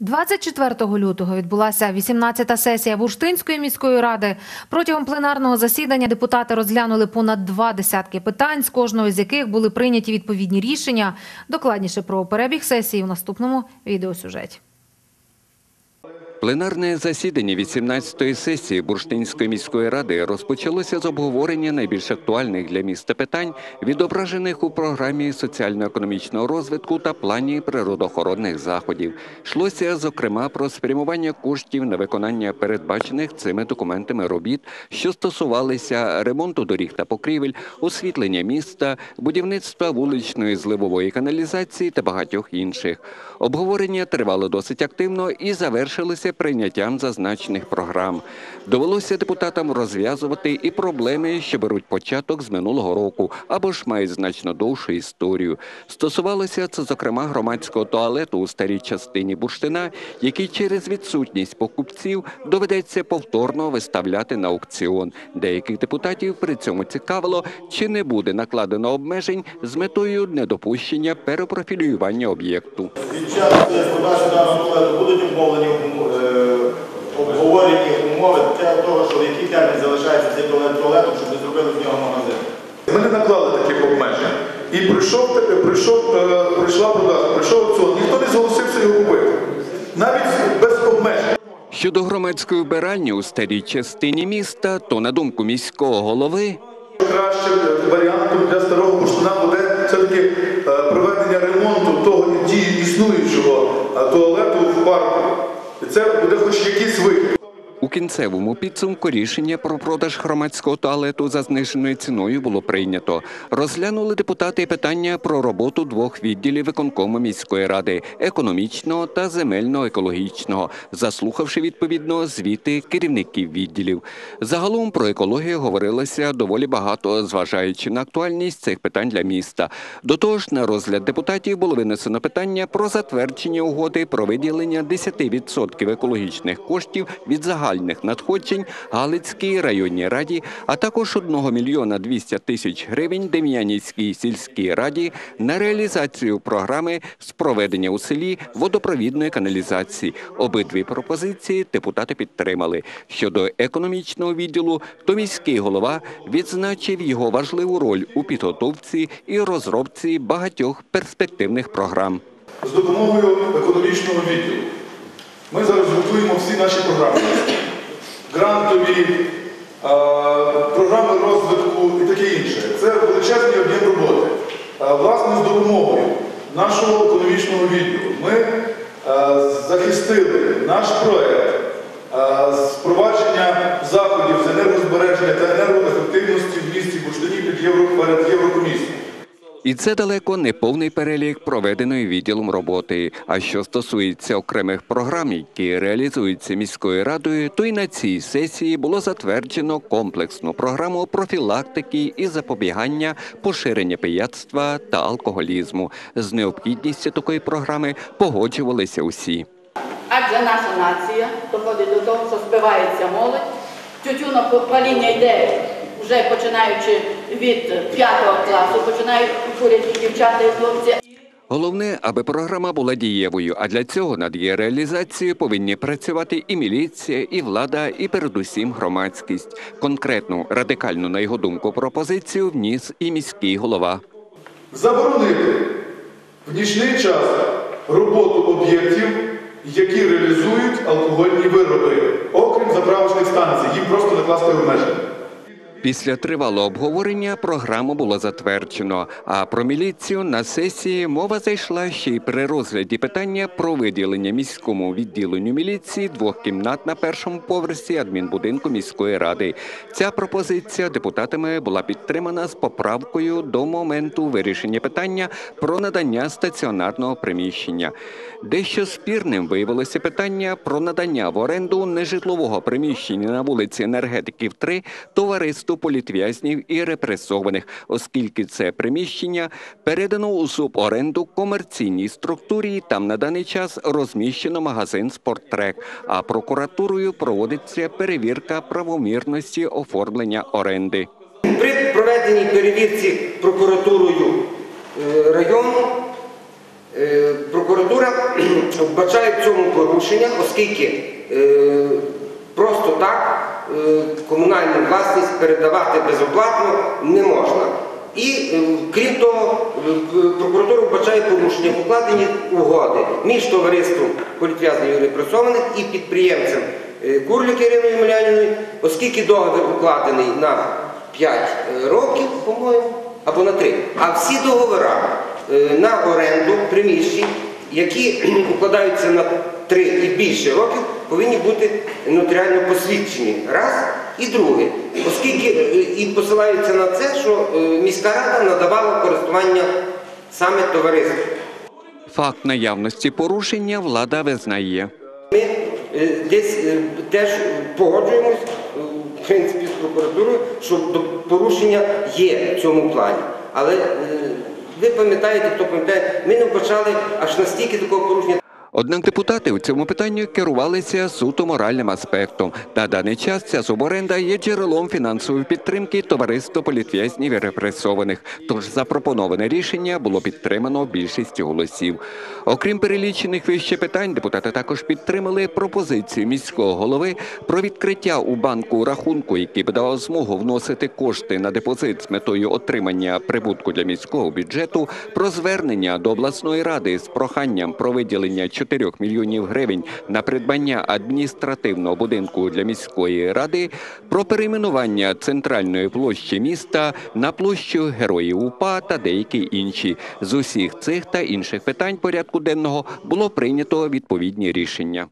24 лютого відбулася 18-та сесія Бурштинської міської ради. Протягом пленарного засідання депутати розглянули понад два десятки питань, з кожного з яких були прийняті відповідні рішення. Докладніше про перебіг сесії у наступному відеосюжеті. Пленарне засідання 18-ї сесії Бурштинської міської ради розпочалося з обговорення найбільш актуальних для міста питань, відображених у програмі соціально-економічного розвитку та плані природоохоронних заходів. Йшлося, зокрема, про спрямування коштів на виконання передбачених цими документами робіт, що стосувалися ремонту доріг та покрівель, освітлення міста, будівництва вуличної зливової каналізації та багатьох інших. Обговорення тривало досить активно і завершилося прийняттям зазначених програм. Довелося депутатам розв'язувати і проблеми, що беруть початок з минулого року або ж мають значно довшу історію. Стосувалося це, зокрема, громадського туалету у старій частині бурштина, який через відсутність покупців доведеться повторно виставляти на аукціон. Деяких депутатів при цьому цікавило, чи не буде накладено обмежень з метою недопущення перепрофілювання об'єкту. Під час подачі даного туалету будуть обмовлені е, обговорені умови для того, що в який термін залишається цей туалет туалетом, щоб не зробили з нього магазин. Ми не наклали таких обмежень. І прийшов, таки- прийшов, е, прийшла продажа, прийшов аукціон. Ніхто не зголосився його купити. Навіть без обмежень. Щодо громадської вбиральні у старій частині міста, то на думку міського голови. Кращим варіантом для старого бурштина буде все-таки е, проведення ремонту того дії існуючого е, туалету в парку. І це буде хоч якийсь вихід. Кінцевому підсумку рішення про продаж громадського туалету за зниженою ціною було прийнято. Розглянули депутати питання про роботу двох відділів виконкому міської ради економічного та земельно-екологічного, заслухавши відповідно звіти керівників відділів. Загалом про екологію говорилося доволі багато, зважаючи на актуальність цих питань для міста. До того ж, на розгляд депутатів було винесено питання про затвердження угоди про виділення 10% екологічних коштів від загальних надходжень Галицькій районній раді, а також 1 мільйона 200 тисяч гривень Дем'янівській сільській раді на реалізацію програми з проведення у селі водопровідної каналізації. Обидві пропозиції депутати підтримали. Щодо економічного відділу, то міський голова відзначив його важливу роль у підготовці і розробці багатьох перспективних програм. з допомогою економічного відділу. Ми зараз готуємо всі наші програми. Грантові, е, програми розвитку і таке інше. Це величезний об'єм роботи. Е, Власне, з допомогою нашого економічного відділу ми е, захистили наш проект з впровадження заходів з енергозбереження та енергоефективності в місті Бурштині під Євро- перед Єврокомісією. І це далеко не повний перелік проведеної відділом роботи. А що стосується окремих програм, які реалізуються міською радою, то й на цій сесії було затверджено комплексну програму профілактики і запобігання поширення пияцтва та алкоголізму. З необхідністю такої програми погоджувалися усі. Адже наша нація доходить до того, що спивається молодь, тютюнопаління йде вже починаючи від п'ятого класу, починають курять дівчата і хлопці. Головне, аби програма була дієвою, а для цього над її реалізацією повинні працювати і міліція, і влада, і передусім громадськість. Конкретну радикальну, на його думку, пропозицію вніс і міський голова. заборонити в нічний час роботу об'єктів, які реалізують алкогольні вироби, окрім заправочних станцій, їм просто накласти обмеження. Після тривалого обговорення програму було затверджено. А про міліцію на сесії мова зайшла ще й при розгляді питання про виділення міському відділенню міліції двох кімнат на першому поверсі адмінбудинку міської ради. Ця пропозиція депутатами була підтримана з поправкою до моменту вирішення питання про надання стаціонарного приміщення. Дещо спірним виявилося питання про надання в оренду нежитлового приміщення на вулиці Енергетиків 3 товариству політв'язнів і репресованих, оскільки це приміщення передано у суборенду комерційній структурі. і Там на даний час розміщено магазин «Спорттрек», а прокуратурою проводиться перевірка правомірності оформлення оренди. При проведеній перевірці прокуратурою е, району е, прокуратура вбачає в цьому порушення, оскільки е, просто так комунальну власність передавати безоплатно не можна. І е, крім того, е, прокуратура вбачає порушення в укладенні угоди між товариством політв'язнів і репресованих і підприємцем е, Курлік Іриною Миляніною, оскільки договір укладений на 5 років, по-моєму, або на 3, а всі договори е, на оренду приміщень, які укладаються на 3 і більше років, повинні бути нотаріально посвідчені. Раз. І друге, оскільки е, і посилаються на це, що е, міська рада надавала користування саме товариству. Факт наявності порушення влада визнає. Ми е, десь теж погоджуємось в принципі з прокуратурою, що порушення є в цьому плані. Але ви пам'ятаєте, хто пам'ятає, ми не вбачали аж настільки такого порушення. Однак депутати у цьому питанні керувалися суто моральним аспектом. На даний час ця суборенда є джерелом фінансової підтримки товариства політв'язнів і репресованих. Тож запропоноване рішення було підтримано більшістю голосів. Окрім перелічених вище питань, депутати також підтримали пропозицію міського голови про відкриття у банку рахунку, який би давав змогу вносити кошти на депозит з метою отримання прибутку для міського бюджету, про звернення до обласної ради з проханням про виділення 4 мільйонів гривень на придбання адміністративного будинку для міської ради, про перейменування центральної площі міста на площу Героїв УПА та деякі інші. З усіх цих та інших питань порядку денного було прийнято відповідні рішення.